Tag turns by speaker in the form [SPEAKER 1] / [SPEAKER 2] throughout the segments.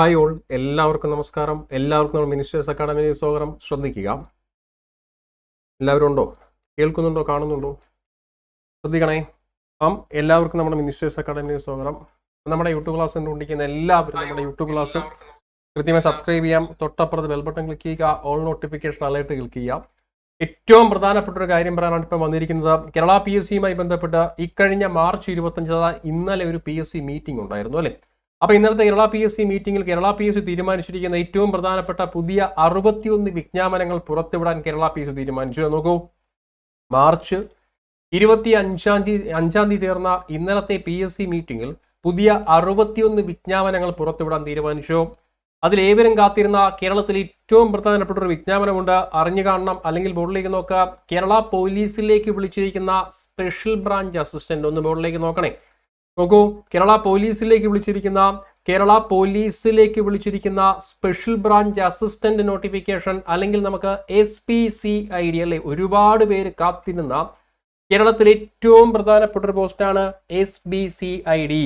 [SPEAKER 1] Hi all എല്ലാവർക്കും നമസ്കാരം. എല്ലാവർക്കും നമ്മൾ മിനിസ്റ്റേഴ്സ് അക്കാഡമി സ്വാഗതം. ശ്രദ്ധിക്കുക. എല്ലാവരും ഉണ്ടോ? കേൾക്കുന്നുണ്ടോ? കാണുന്നുണ്ടോ? ശ്രദ്ധിക്കണേ. അപ്പം എല്ലാവർക്കും നമ്മുടെ മിനിസ്റ്റേഴ്സ് അക്കാഡമി സ്വാഗതം. നമ്മുടെ യൂട്യൂബ് ക്ലാസ് കണ്ടുകൊണ്ടിരിക്കുന്ന എല്ലാവരും നമ്മുടെ യൂട്യൂബ് ക്ലാസ് കൃത്യമായി സബ്സ്ക്രൈബ് ചെയ്യാം. തൊട്ടപ്പുറത്ത് ബെൽബട്ടൺ ക്ലിക്ക് ചെയ്യുക. ഓൾ നോട്ടിഫിക്കേഷൻ അലേർട്ട് ക്ലിക്ക് ചെയ്യാം ഏറ്റവും പ്രധാനപ്പെട്ട ഒരു കാര്യം പറയാനാണ് ഇപ്പം വന്നിരിക്കുന്നത്. കേരള പി എസ് സിയുമായി ബന്ധപ്പെട്ട് ഇക്കഴിഞ്ഞ മാർച്ച് ഇരുപത്തഞ്ച് ഇന്നലെ ഒരു പി എസ് സി മീറ്റിംഗ് ഉണ്ടായിരുന്നു അല്ലേ? അപ്പൊ ഇന്നലത്തെ കേരള പി എസ് സി മീറ്റിംഗിൽ കേരള പി എസ് സി തീരുമാനിച്ചിരിക്കുന്ന ഏറ്റവും പ്രധാനപ്പെട്ട പുതിയ അറുപത്തിയൊന്ന് വിജ്ഞാപനങ്ങൾ പുറത്തുവിടാൻ കേരള പി എസ് സി തീരുമാനിച്ചു നോക്കൂ. മാർച്ച് ഇരുപത്തി അഞ്ചാം തീയതി അഞ്ചാം തീയതി ചേർന്ന ഇന്നലത്തെ പി എസ് സി മീറ്റിംഗിൽ പുതിയ അറുപത്തിയൊന്ന് വിജ്ഞാപനങ്ങൾ പുറത്തുവിടാൻ തീരുമാനിച്ചു. അതിലേവരും കാത്തിരുന്ന കേരളത്തിൽ ഏറ്റവും പ്രധാനപ്പെട്ട ഒരു വിജ്ഞാപനമുണ്ട്. അറിഞ്ഞു കാണണം അല്ലെങ്കിൽ ബോർഡിലേക്ക് നോക്കുക കേരള പോലീസിലേക്ക് വിളിച്ചിരിക്കുന്ന സ്പെഷ്യൽ ബ്രാഞ്ച് അസിസ്റ്റന്റ് ഒന്ന് ബോർഡിലേക്ക് നോക്കണേ. നോക്കൂ കേരള പോലീസിലേക്ക് വിളിച്ചിരിക്കുന്ന കേരള പോലീസിലേക്ക് വിളിച്ചിരിക്കുന്ന സ്പെഷ്യൽ ബ്രാഞ്ച് അസിസ്റ്റന്റ് നോട്ടിഫിക്കേഷൻ അല്ലെങ്കിൽ നമുക്ക് S P C I D അല്ലെ ഒരുപാട് പേര് കാത്തിരുന്ന കേരളത്തിലെ ഏറ്റവും പ്രധാനപ്പെട്ട ഒരു പോസ്റ്റാണ് S B C I D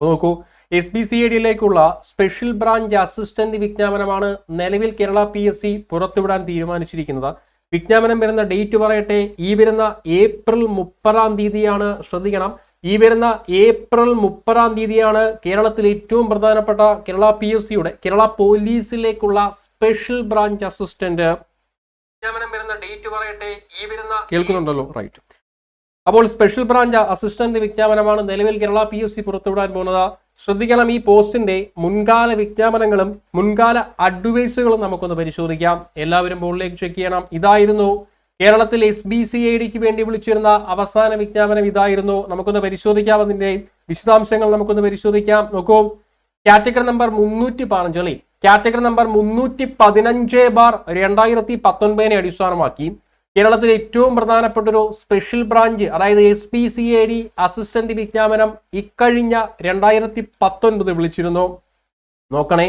[SPEAKER 1] നോക്കൂ എസ് ബി സി ഐ ഡിയിലേക്കുള്ള സ്പെഷ്യൽ ബ്രാഞ്ച് അസിസ്റ്റന്റ് വിജ്ഞാപനമാണ് നിലവിൽ കേരള പി എസ് സി പുറത്തുവിടാൻ തീരുമാനിച്ചിരിക്കുന്നത്. വിജ്ഞാപനം വരുന്ന ഡേറ്റ് പറയട്ടെ ഈ വരുന്ന ഏപ്രിൽ മുപ്പതാം തീയതിയാണ് ശ്രദ്ധിക്കണം. ഈ വരുന്ന ഏപ്രിൽ മുപ്പതാം തീയതിയാണ് കേരളത്തിൽ ഏറ്റവും പ്രധാനപ്പെട്ട കേരള പി എസ് സിയുടെ കേരള പോലീസിലേക്കുള്ള സ്പെഷ്യൽ ബ്രാഞ്ച് അസിസ്റ്റന്റ്. വരുന്ന ഡേറ്റ് പറയട്ടെ? ഈ വരുന്ന കേൾക്കുന്നുണ്ടല്ലോ റൈറ്റ്. അപ്പോൾ സ്പെഷ്യൽ ബ്രാഞ്ച് അസിസ്റ്റന്റ് വിജ്ഞാപനമാണ് നിലവിൽ കേരള പി എസ് സി പുറത്തുവിടാൻ പോകുന്നത്. ശ്രദ്ധിക്കണം ഈ പോസ്റ്റിന്റെ മുൻകാല വിജ്ഞാപനങ്ങളും മുൻകാല അഡ്വൈസുകളും നമുക്കൊന്ന് പരിശോധിക്കാം. എല്ലാവരും ബോർഡിലേക്ക് ചെക്ക് ചെയ്യണം. ഇതായിരുന്നു കേരളത്തിൽ എസ് ബി സി ഐ ഡിക്ക് വേണ്ടി വിളിച്ചിരുന്ന അവസാന വിജ്ഞാപനം ഇതായിരുന്നു. നമുക്കൊന്ന് പരിശോധിക്കാം അതിന്റെ വിശദാംശങ്ങൾ നമുക്കൊന്ന് പരിശോധിക്കാം. നോക്കൂ കാറ്റഗറി നമ്പർ മുന്നൂറ്റി പതിനഞ്ച് അല്ലെ? കാറ്റഗറി നമ്പർ മുന്നൂറ്റി പതിനഞ്ച് ബാർ രണ്ടായിരത്തി പത്തൊൻപതിനെ അടിസ്ഥാനമാക്കി കേരളത്തിലെ ഏറ്റവും പ്രധാനപ്പെട്ട ഒരു സ്പെഷ്യൽ ബ്രാഞ്ച് അതായത് S P C A D assistant വിജ്ഞാപനം ഇക്കഴിഞ്ഞ രണ്ടായിരത്തി പത്തൊൻപത് വിളിച്ചിരുന്നു. നോക്കണേ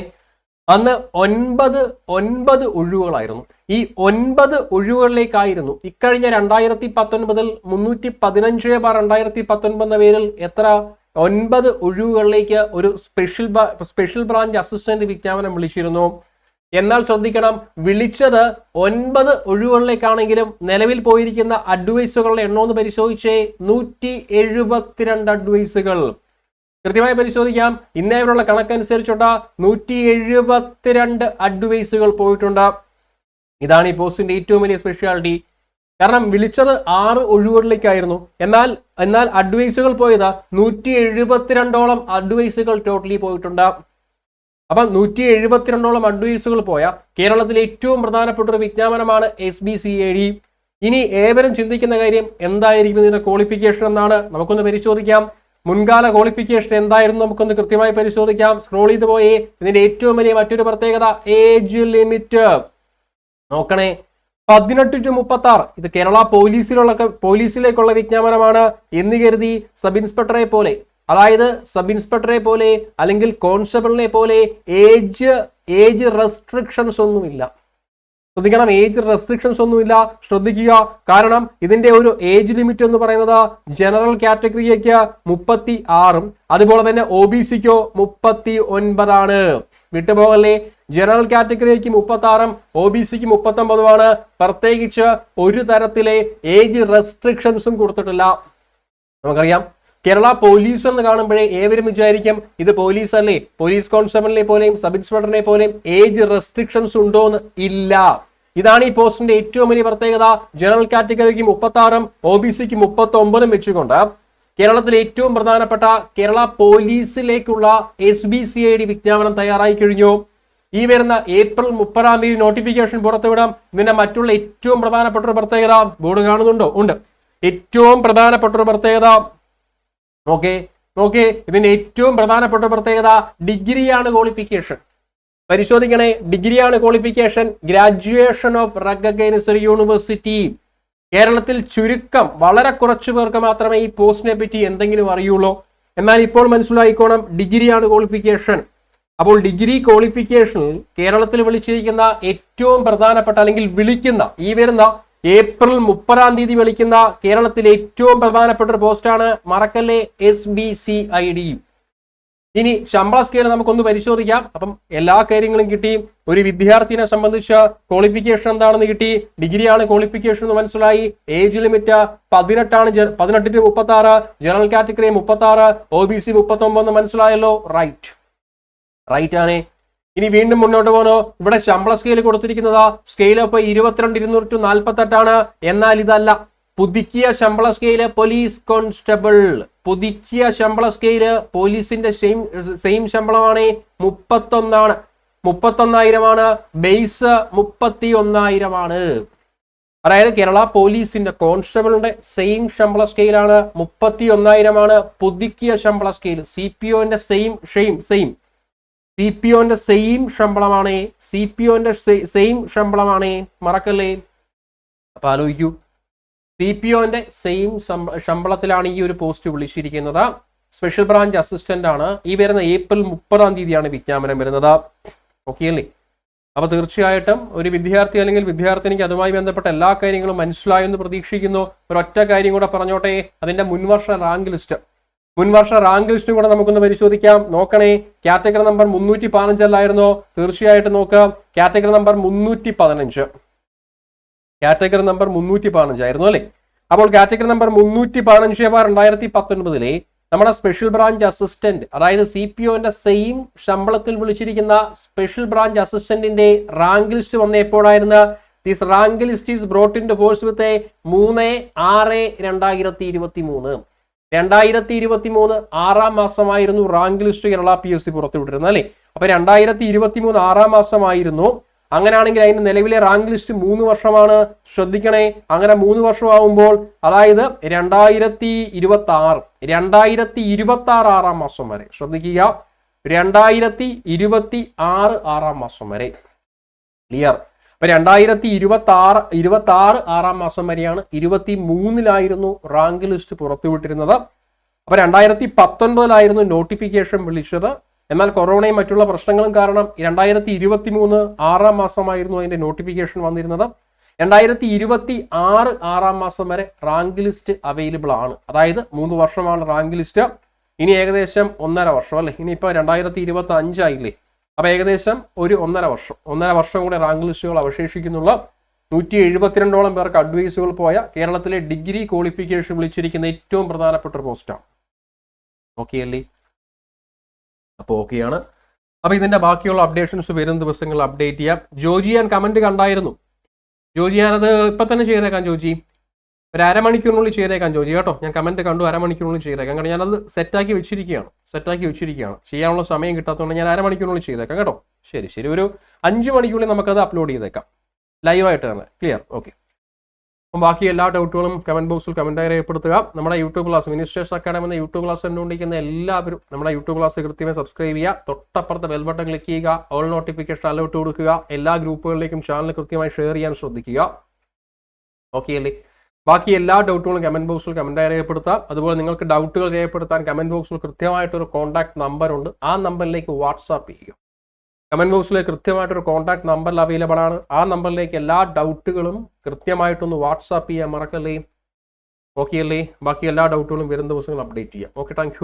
[SPEAKER 1] അന്ന് ഒൻപത് ഒൻപത് ഒഴിവുകളായിരുന്നു. ഈ ഒൻപത് ഒഴിവുകളിലേക്കായിരുന്നു. ഇക്കഴിഞ്ഞ രണ്ടായിരത്തി പത്തൊൻപതിൽ മുന്നൂറ്റി പതിനഞ്ച് ബാർ രണ്ടായിരത്തി പത്തൊൻപത് എന്ന പേരിൽ എത്ര? ഒൻപത് ഒഴിവുകളിലേക്ക് ഒരു സ്പെഷ്യൽ സ്പെഷ്യൽ ബ്രാഞ്ച് അസിസ്റ്റന്റ് വിജ്ഞാപനം വിളിച്ചിരുന്നു. എന്നാൽ ശ്രദ്ധിക്കണം വിളിച്ചത് ഒൻപത് ഒഴിവുകളിലേക്കാണെങ്കിലും നിലവിൽ പോയിരിക്കുന്ന അഡ്വൈസുകളുടെ എണ്ണം ഒന്ന് പരിശോധിച്ചേ നൂറ്റി എഴുപത്തിരണ്ട് അഡ്വൈസുകൾ കൃത്യമായി പരിശോധിക്കാം. ഇന്നേ വരെയുള്ള കണക്കനുസരിച്ചുള്ള നൂറ്റി എഴുപത്തിരണ്ട് അഡ്വൈസുകൾ പോയിട്ടുണ്ട്. ഇതാണ് ഈ പോസ്റ്റിന്റെ ഏറ്റവും വലിയ സ്പെഷ്യാലിറ്റി കാരണം വിളിച്ചത് ആറ് ഒഴിവുകളിലേക്കായിരുന്നു. എന്നാൽ എന്നാൽ അഡ്വൈസുകൾ പോയത് നൂറ്റി എഴുപത്തിരണ്ടോളം അഡ്വൈസുകൾ ടോട്ടലി പോയിട്ടുണ്ട്. അപ്പൊ നൂറ്റി എഴുപത്തിരണ്ടോളം അഡ്വൈസുകൾ പോയ കേരളത്തിലെ ഏറ്റവും പ്രധാനപ്പെട്ട ഒരു വിജ്ഞാപനമാണ് S B C A D ഇനി ഏവരും ചിന്തിക്കുന്ന കാര്യം എന്തായിരിക്കും ഇതിന്റെ ക്വാളിഫിക്കേഷൻ എന്നാണ് നമുക്കൊന്ന് പരിശോധിക്കാം. മുൻകാല ക്വാളിഫിക്കേഷൻ എന്തായിരുന്നു നമുക്കൊന്ന് കൃത്യമായി പരിശോധിക്കാം. സ്ക്രോൾ ചെയ്ത് പോയി. ഇതിന്റെ ഏറ്റവും വലിയ മറ്റൊരു പ്രത്യേകത ഏജ് ലിമിറ്റ് നോക്കണേ. പതിനെട്ട് ടു മുപ്പത്തി ആറ് ഇത് കേരള പോലീസിലുള്ള പോലീസിലേക്കുള്ള വിജ്ഞാപനമാണ് എന്ന് കരുതി സബ് ഇൻസ്പെക്ടറെ പോലെ. അതായത് സബ് ഇൻസ്പെക്ടറെ പോലെ അല്ലെങ്കിൽ കോൺസ്റ്റബിളിനെ പോലെ ഏജ് ഏജ് റെസ്ട്രിക്ഷൻസ് ഒന്നുമില്ല. ശ്രദ്ധിക്കണം. ഏജ് റെസ്ട്രിക്ഷൻസ് ഒന്നുമില്ല. ശ്രദ്ധിക്കുക. കാരണം ഇതിന്റെ ഒരു ഏജ് ലിമിറ്റ് എന്ന് പറയുന്നത് ജനറൽ കാറ്റഗറിക്ക് മുപ്പത്തി ആറും അതുപോലെ തന്നെ ഒ ബി സിക്കോ മുപ്പത്തി ഒൻപതാണ് വിട്ടുപോകല്ലേ? ജനറൽ കാറ്റഗറിക്ക് മുപ്പത്തി ആറും ഒ ബി സിക്ക് മുപ്പത്തി ഒമ്പതുമാണ് പ്രത്യേകിച്ച് ഒരു തരത്തിലെ ഏജ് റെസ്ട്രിക്ഷൻസും കൊടുത്തിട്ടില്ല. നമുക്കറിയാം. കേരള പോലീസ് എന്ന് കാണുമ്പോഴേ ഏവരും വിചാരിക്കും ഇത് പോലീസ് അല്ലേ? പോലീസ് കോൺസ്റ്റബിളിനെ പോലെയും സബ് ഇൻസ്പെക്ടറിനെ പോലെയും ഏജ് റെസ്ട്രിക്ഷൻസ് ഉണ്ടോ എന്ന് ഇല്ല. ഇതാണ് ഈ പോസ്റ്റിന്റെ ഏറ്റവും വലിയ പ്രത്യേകത. ജനറൽ കാറ്റഗറിക്ക് മുപ്പത്തി ആറും ഒ ബി സിക്ക് മുപ്പത്തി ഒമ്പതും വെച്ചുകൊണ്ട് കേരളത്തിലെ ഏറ്റവും പ്രധാനപ്പെട്ട Kerala പോലീസിലേക്കുള്ള S B C I D വിജ്ഞാപനം തയ്യാറായി കഴിഞ്ഞു. ഈ വരുന്ന ഏപ്രിൽ മുപ്പതാം തീയതി നോട്ടിഫിക്കേഷൻ പുറത്തുവിടാം. ഇതിന്റെ മറ്റുള്ള ഏറ്റവും പ്രധാനപ്പെട്ട ഒരു പ്രത്യേകത ബോർഡ് കാണുന്നുണ്ടോ? ഉണ്ട്. ഏറ്റവും പ്രധാനപ്പെട്ട ഒരു പ്രത്യേകത. ഓക്കെ നോക്കേ ഇതിന്റെ ഏറ്റവും പ്രധാനപ്പെട്ട പ്രത്യേകത ഡിഗ്രിയാണ് ക്വാളിഫിക്കേഷൻ. പരിശോധിക്കണേ. ഡിഗ്രിയാണ് qualification. Graduation of recognised university. കേരളത്തിൽ ചുരുക്കം വളരെ കുറച്ചു പേർക്ക് മാത്രമേ ഈ പോസ്റ്റിനെ പറ്റി എന്തെങ്കിലും അറിയുള്ളൂ. എന്നാൽ ഇപ്പോൾ മനസ്സിലായിക്കോണം ഡിഗ്രിയാണ് ക്വാളിഫിക്കേഷൻ. അപ്പോൾ ഡിഗ്രി ക്വാളിഫിക്കേഷനിൽ കേരളത്തിൽ വിളിച്ചിരിക്കുന്ന ഏറ്റവും പ്രധാനപ്പെട്ട അല്ലെങ്കിൽ വിളിക്കുന്ന ഈ വരുന്ന ഏപ്രിൽ മുപ്പതാം തീയതി വിളിക്കുന്ന കേരളത്തിലെ ഏറ്റവും പ്രധാനപ്പെട്ട ഒരു പോസ്റ്റാണ് മറക്കല്ലേ S B C I D ഇനി ശമ്പള സ്കെയിൽ നമുക്കൊന്ന് പരിശോധിക്കാം. അപ്പം എല്ലാ കാര്യങ്ങളും കിട്ടി. ഒരു വിദ്യാർത്ഥിനെ സംബന്ധിച്ച ക്വാളിഫിക്കേഷൻ എന്താണെന്ന് കിട്ടി. ഡിഗ്രിയാണ് ക്വാളിഫിക്കേഷൻ എന്ന് മനസ്സിലായി. ഏജ് ലിമിറ്റ് പതിനെട്ടാണ് പതിനെട്ട് മുപ്പത്തി ആറ് ജനറൽ കാറ്റഗറി മുപ്പത്തി ആറ് ഒ ബി സി മുപ്പത്തി ഒമ്പത് മനസ്സിലായല്ലോ? റൈറ്റ് റൈറ്റ് ആണ്. ഇനി വീണ്ടും മുന്നോട്ട് പോകണോ ഇവിടെ ശമ്പള സ്കെയിൽ കൊടുത്തിരിക്കുന്നത്. സ്കെയിൽ ഓഫ് ഇരുപത്തിരണ്ട് ഇരുന്നൂറ് ടു നാൽപ്പത്തി എന്നാൽ ഇതല്ല. പുതുക്കിയ ശമ്പള സ്കെയിൽ പോലീസ് കോൺസ്റ്റബിൾ പുതുക്കിയ ശമ്പള സ്കെയിൽ പോലീസിന്റെ സെയിം സെയിം ശമ്പളമാണ് മുപ്പത്തൊന്നാണ്. മുപ്പത്തൊന്നായിരമാണ്. ബേസ് മുപ്പത്തി ഒന്നായിരമാണ് അതായത് കേരള പോലീസിന്റെ കോൺസ്റ്റബിളിന്റെ സെയിം ശമ്പള സ്കെയിലാണ് മുപ്പത്തി ഒന്നായിരമാണ് പുതുക്കിയ ശമ്പള scale C P ഒന്റെ same shame same C P ഒന്റെ same ശമ്പളമാണ്. സി പി ഒന്റെ സെയിം ശമ്പളമാണ്. മറക്കല്ലേ? അപ്പൊ ആലോചിക്കൂ. സി പി ഒന്റെ സെയിം ശമ്പളത്തിലാണ് ഈ ഒരു പോസ്റ്റ് വിളിച്ചിരിക്കുന്നത്. സ്പെഷ്യൽ ബ്രാഞ്ച് അസിസ്റ്റന്റ് ആണ് ഈ വരുന്ന ഏപ്രിൽ മുപ്പതാം തീയതിയാണ് വിജ്ഞാപനം വരുന്നത്. ഓക്കെ അല്ലേ അപ്പൊ തീർച്ചയായിട്ടും ഒരു വിദ്യാർത്ഥി അല്ലെങ്കിൽ വിദ്യാർത്ഥിനിക്ക് അതുമായി ബന്ധപ്പെട്ട എല്ലാ കാര്യങ്ങളും മനസ്സിലായെന്ന് പ്രതീക്ഷിക്കുന്നു. ഒരൊറ്റ കാര്യം കൂടെ പറഞ്ഞോട്ടെ. അതിന്റെ മുൻവർഷ റാങ്ക് ലിസ്റ്റ്. മുൻവർഷ റാങ്ക് ലിസ്റ്റും കൂടെ നമുക്കൊന്ന് പരിശോധിക്കാം. നോക്കണേ. കാറ്റഗറി നമ്പർ മുന്നൂറ്റി പതിനഞ്ചല്ലായിരുന്നോ? തീർച്ചയായിട്ടും നോക്കാം. കാറ്റഗറി നമ്പർ മുന്നൂറ്റി പതിനഞ്ച്. കാറ്റഗറി നമ്പർ മുന്നൂറ്റി പതിനഞ്ചായിരുന്നു അല്ലേ? അപ്പോൾ കാറ്റഗറി നമ്പർ മുന്നൂറ്റി പതിനഞ്ച് ബാർ രണ്ടായിരത്തി പത്തൊൻപതിലെ നമ്മുടെ സ്പെഷ്യൽ ബ്രാഞ്ച് അസിസ്റ്റന്റ് അതായത് സി പി ഒന്റെ സെയിം ശമ്പളത്തിൽ വിളിച്ചിരിക്കുന്ന സ്പെഷ്യൽ ബ്രാഞ്ച് അസിസ്റ്റന്റിന്റെ rank list വന്നപ്പോഴായിരുന്നു this rank list is brought into force with a മൂന്ന് ആറ് രണ്ടായിരത്തി ഇരുപത്തി മൂന്ന് രണ്ടായിരത്തി ഇരുപത്തി മൂന്ന് ആറാം മാസമായിരുന്നു rank list Kerala P S C പുറത്തുവിട്ടിരുന്നത് അല്ലേ? അപ്പൊ രണ്ടായിരത്തി ഇരുപത്തി മൂന്ന് ആറാം മാസമായിരുന്നു അങ്ങനെയാണെങ്കിൽ അതിന്റെ നിലവിലെ റാങ്ക് ലിസ്റ്റ് മൂന്ന് വർഷമാണ്. ശ്രദ്ധിക്കണേ. അങ്ങനെ മൂന്ന് വർഷമാകുമ്പോൾ അതായത് രണ്ടായിരത്തി ഇരുപത്തി ആറ് രണ്ടായിരത്തി ഇരുപത്തി ആറ് ആറാം മാസം വരെ. ശ്രദ്ധിക്കുക. രണ്ടായിരത്തി ഇരുപത്തി ആറ് ആറാം മാസം വരെ. ക്ലിയർ അപ്പൊ രണ്ടായിരത്തി ഇരുപത്തി ആറ് ഇരുപത്തി ആറ് ആറാം മാസം വരെയാണ് ഇരുപത്തി മൂന്നിലായിരുന്നു റാങ്ക് ലിസ്റ്റ് പുറത്തുവിട്ടിരുന്നത്. അപ്പൊ രണ്ടായിരത്തി പത്തൊൻപതിലായിരുന്നു നോട്ടിഫിക്കേഷൻ വിളിച്ചത്. എന്നാൽ കൊറോണയും മറ്റുള്ള പ്രശ്നങ്ങളും കാരണം രണ്ടായിരത്തി ഇരുപത്തി മൂന്ന് ആറാം മാസമായിരുന്നു അതിന്റെ നോട്ടിഫിക്കേഷൻ വന്നിരുന്നത്. രണ്ടായിരത്തി ഇരുപത്തി ആറ് ആറാം മാസം വരെ റാങ്ക് ലിസ്റ്റ് അവൈലബിൾ ആണ്. അതായത് മൂന്ന് വർഷമാണ് റാങ്ക് ലിസ്റ്റ് ഇനി ഏകദേശം ഒന്നര വർഷം അല്ലെ? ഇനിയിപ്പോ രണ്ടായിരത്തി ഇരുപത്തി അഞ്ചായില്ലേ അപ്പൊ ഏകദേശം ഒരു ഒന്നര വർഷം ഒന്നര വർഷം കൂടെ റാങ്ക് ലിസ്റ്റുകൾ അവശേഷിക്കുന്നുള്ള നൂറ്റി എഴുപത്തിരണ്ടോളം പേർക്ക് അഡ്വൈസുകൾ പോയ കേരളത്തിലെ ഡിഗ്രി ക്വാളിഫിക്കേഷൻ വിളിച്ചിരിക്കുന്ന ഏറ്റവും പ്രധാനപ്പെട്ട ഒരു പോസ്റ്റാണ് ഓക്കെ അല്ലേ അപ്പോൾ ഓക്കെയാണ് അപ്പോൾ ഇതിന്റെ ബാക്കിയുള്ള അപ്ഡേഷൻസ് വരുന്ന ദിവസങ്ങളിൽ അപ്ഡേറ്റ് ചെയ്യാം. ജോജി ഞാൻ കമന്റ് കണ്ടായിരുന്നു. ജോജി ഞാനത് ഇപ്പൊ തന്നെ ചെയ്തേക്കാം ജോജി. ഒരു അരമണിക്കൂറിനുള്ളിൽ ചെയ്തേക്കാം ജോജി കേട്ടോ. ഞാൻ കമന്റ് കണ്ടു അരമണിക്കൂറിനുള്ളിൽ ചെയ്തേക്കാം. കാരണം ഞാനത് സെറ്റാക്കി വെച്ചിരിക്കുകയാണ്. സെറ്റാക്കി വെച്ചിരിക്കുകയാണ്. ചെയ്യാനുള്ള സമയം കിട്ടാത്തതുകൊണ്ട് ഞാൻ അരമണിക്കൂറിനുള്ളിൽ ചെയ്തേക്കാം കേട്ടോ. ശരി ശരി. ഒരു അഞ്ച് മണിക്കുള്ളിൽ നമുക്കത് അപ്ലോഡ് ചെയ്തേക്കാം. ലൈവായിട്ട് തന്നെ. ക്ലിയർ ഓക്കെ അപ്പം ബാക്കി എല്ലാ ഡൗട്ടുകളും കമന്റ് ബോക്സിൽ കമന്റായി രേഖപ്പെടുത്തുക. നമ്മുടെ യൂട്യൂബ് ക്ലാസ് മിനിസ്ട്രേഷൻ അക്കാഡമി എന്ന യൂട്യൂബ് ക്ലാസ് കണ്ടുകൊണ്ടിരിക്കുന്ന എല്ലാവരും നമ്മുടെ യൂട്യൂബ് ക്ലാസ് കൃത്യമായി സബ്സ്ക്രൈബ് ചെയ്യുക. തൊട്ടപ്പുറത്തെ ബെൽ ബട്ടൺ ക്ലിക്ക് ചെയ്യുക. ഓൾ നോട്ടിഫിക്കേഷൻ അലോട്ട് കൊടുക്കുക. എല്ലാ ഗ്രൂപ്പുകളിലേക്കും ചാനൽ കൃത്യമായി ഷെയർ ചെയ്യാൻ ശ്രദ്ധിക്കുക. ഓക്കെ അല്ലേ? ബാക്കി എല്ലാ ഡൗട്ടുകളും കമന്റ് ബോക്സിൽ കമന്റായി രേഖപ്പെടുത്തുക. അതുപോലെ നിങ്ങൾക്ക് ഡൗട്ടുകൾ രേഖപ്പെടുത്താൻ കമന്റ് ബോക്സിൽ കൃത്യമായിട്ടൊരു കോൺടാക്ട് നമ്പർ ഉണ്ട്. ആ നമ്പറിലേക്ക് വാട്സാപ്പ് ചെയ്യുക. കമന്റ് ബോക്സിൽ കൃത്യമായിട്ടൊരു കോൺടാക്ട് നമ്പറിൽ അവൈലബിൾ ആണ്. ആ നമ്പറിലേക്ക് എല്ലാ ഡൗട്ടുകളും കൃത്യമായിട്ടൊന്ന് വാട്സാപ്പ് ചെയ്യാൻ മറക്കല്ലേ? ഓക്കെ അല്ലേ? ബാക്കി എല്ലാ ഡൗട്ടുകളും വരും ദിവസങ്ങൾ അപ്ഡേറ്റ് ചെയ്യാം. Okay thank